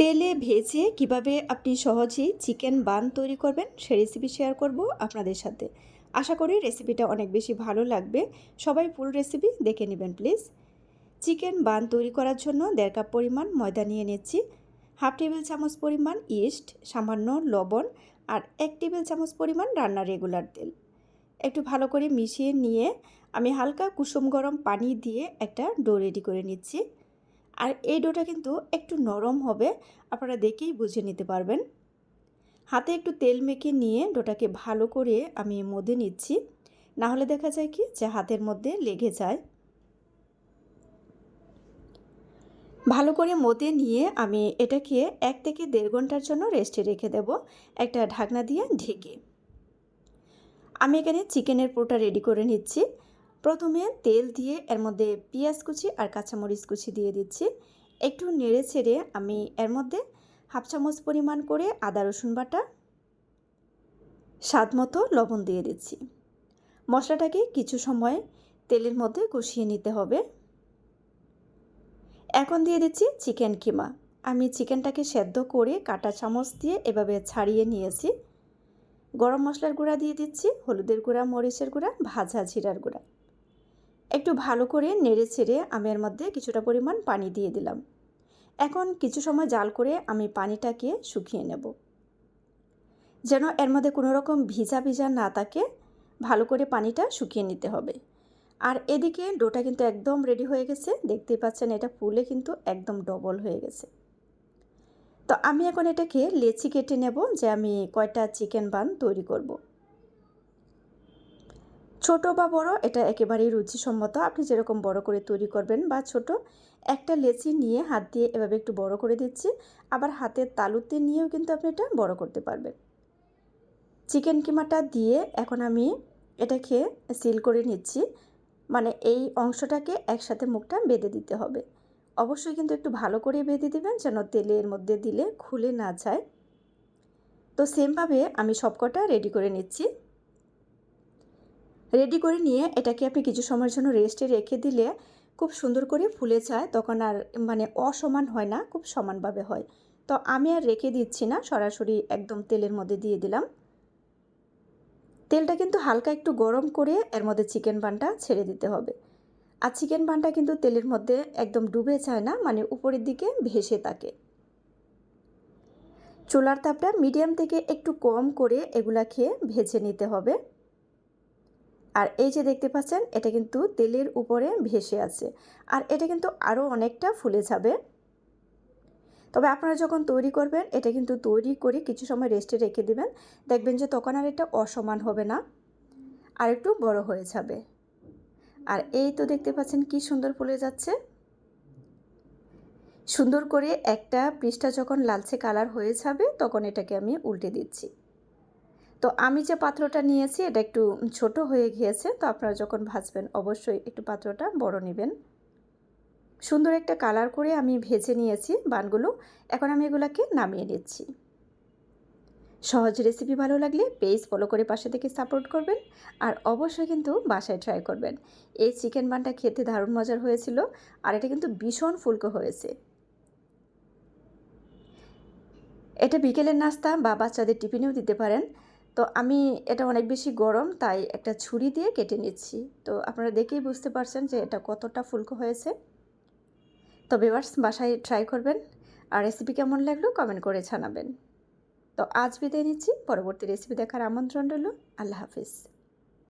তেলে ভেজে কীভাবে আপনি সহজেই চিকেন বান তৈরি করবেন, সে রেসিপি শেয়ার করব আপনাদের সাথে। আশা করি রেসিপিটা অনেক বেশি ভালো লাগবে। সবাই ফুল রেসিপি দেখে নেবেন প্লিজ চিকেন বান তৈরি করার জন্য দেড় কাপ পরিমাণ ময়দা নিয়ে নিচ্ছি। হাফ টেবিল চামচ পরিমাণ ইস্ট সামান্য লবণ আর এক টেবিল চামচ পরিমাণ রান্নার রেগুলার তেল। একটু ভালো করে মিশিয়ে নিয়ে আমি হালকা কুসুম গরম পানি দিয়ে একটা ডো রেডি করে নিচ্ছি। আর এই ডোটা কিন্তু একটু নরম হবে, আপনারা দেখেই বুঝে নিতে পারবেন। হাতে একটু তেল মেখে নিয়ে ডোটাকে ভালো করে আমি মধে নিচ্ছি। না হলে দেখা যায় কি যে হাতের মধ্যে লেগে যায়। ভালো করে মতে নিয়ে আমি এটাকে এক থেকে দেড় ঘণ্টার জন্য রেস্টে রেখে দেব, একটা ঢাকনা দিয়ে ঢেকে। আমি এখানে চিকেনের পোটা রেডি করে নিচ্ছি। প্রথমে তেল দিয়ে এর মধ্যে পেঁয়াজ কুচি আর কাঁচামরিচ কুচি দিয়ে দিচ্ছি। একটু নেড়ে ছেড়ে আমি এর মধ্যে হাফ চামচ পরিমাণ করে আদা, রসুন বাটা, স্বাদ মতো লবণ দিয়ে দিচ্ছি। মশলাটাকে কিছু সময় তেলের মধ্যে কষিয়ে নিতে হবে। এখন দিয়ে দিচ্ছি চিকেন কিমা। আমি চিকেনটাকে সেদ্ধ করে কাটা চামচ দিয়ে এভাবে ছাড়িয়ে নিয়েছি। গরম মশলার গুঁড়া দিয়ে দিচ্ছি হলুদের গুঁড়া, মরিচের গুঁড়া, ভাজা জিরার গুঁড়া। একটু ভালো করে নেড়ে ছেড়ে আমি এর মধ্যে কিছুটা পরিমাণ পানি দিয়ে দিলাম। এখন কিছু সময় জাল করে আমি পানিটাকে শুকিয়ে নেব। যেন এর মধ্যে কোনো রকম ভিজা ভিজা না থাকে, ভালো করে পানিটা শুকিয়ে নিতে হবে। আর এদিকে ডোটা কিন্তু একদম রেডি হয়ে গেছে, দেখতেই পাচ্ছেন এটা ফুলে কিন্তু একদম ডবল হয়ে গেছে। তো আমি এখন এটাকে লেচি কেটে নেব যে আমি কয়টা চিকেন বান তৈরি করব। ছোট বা বড়, এটা একেবারেই রুচিসম্মত। আপনি যেরকম বড় করে তৈরি করবেন বা ছোট, একটা লেচি নিয়ে হাত দিয়ে এভাবে একটু বড় করে দিচ্ছি। আবার হাতের তালুতে নিয়েও কিন্তু আপনি এটা বড় করতে পারবেন। চিকেন কিমাটা দিয়ে এখন আমি এটাকে সিল করে নিচ্ছি। মানে এই অংশটাকে একসাথে মুখটা বেঁধে দিতে হবে। অবশ্যই কিন্তু একটু ভালো করে বেঁধে দেবেন, যেন তেলের মধ্যে দিলে খুলে না যায়। তো সেমভাবে আমি সবকটা রেডি করে নিচ্ছি। রেডি করে নিয়ে এটাকে আপনি কিছু সময়ের জন্য রেস্টে রেখে দিলে খুব সুন্দর করে ফুলে যায়। তখন আর মানে অসমান হয় না, খুব সমানভাবে হয়। তো আমি আর রেখে দিচ্ছি না, সরাসরি একদম তেলের মধ্যে দিয়ে দিলাম। তেলটা কিন্তু হালকা একটু গরম করে এর মধ্যে চিকেন বানটা ছেড়ে দিতে হবে। আর চিকেন বানটা কিন্তু তেলের মধ্যে একদম ডুবে যায় না মানে উপরের দিকে ভেসে থাকে। চুলার তাপটা মিডিয়াম থেকে একটু কম করে এগুলা খেয়ে ভেজে নিতে হবে। আর এই যে দেখতে পাচ্ছেন, এটা কিন্তু তেলের উপরে ভেসে আছে। আর এটা কিন্তু আরও অনেকটা ফুলে যাবে। তবে আপনারা যখন তৈরি করবেন, এটা কিন্তু তৈরি করে কিছু সময় রেস্টে রেখে দেবেন। দেখবেন যে তখন আর এটা অসমান হবে না, আর একটু বড় হয়ে যাবে। আর এই তো দেখতে পাচ্ছেন কি সুন্দর ফুলে যাচ্ছে। সুন্দর করে একটা পৃষ্ঠা যখন লালচে কালার হয়ে যাবে, তখন এটাকে আমি উল্টে দিচ্ছি। তো আমি যে পাত্রটা নিয়েছি, এটা একটু ছোট হয়ে গিয়েছে, তো আপনারা যখন ভাজবেন অবশ্যই একটু পাত্রটা বড় নেবেন। সুন্দর একটা কালার করে আমি ভেজে নিয়েছি বানগুলো। এখন আমি এগুলোকে নামিয়ে নিচ্ছি। সহজ রেসিপি ভালো লাগলে পেজ ফলো করে পাশে থেকে সাপোর্ট করবেন আর অবশ্যই কিন্তু বাসায় ট্রাই করবেন। এই চিকেন বানটা খেতে দারুণ মজার হয়েছিল আর এটা কিন্তু ভীষণ ফুলকো হয়েছে। এটা বিকেলের নাস্তা বা বাচ্চাদের টিফিনেও দিতে পারেন। তো আমি, এটা অনেক বেশি গরম, তাই একটা ছুরি দিয়ে কেটে নিচ্ছি। তো আপনারা দেখেই বুঝতে পারছেন যে এটা কতটা ফুলকো হয়েছে। তো বেবার্স বাসায় ট্রাই করবেন। আর রেসিপি কেমন লাগল কমেন্ট করে জানাবেন। তো আজ বিদায় নিচ্ছি। পরবর্তী রেসিপি দেখার আমন্ত্রণ রইল। আল্লাহ হাফিজ।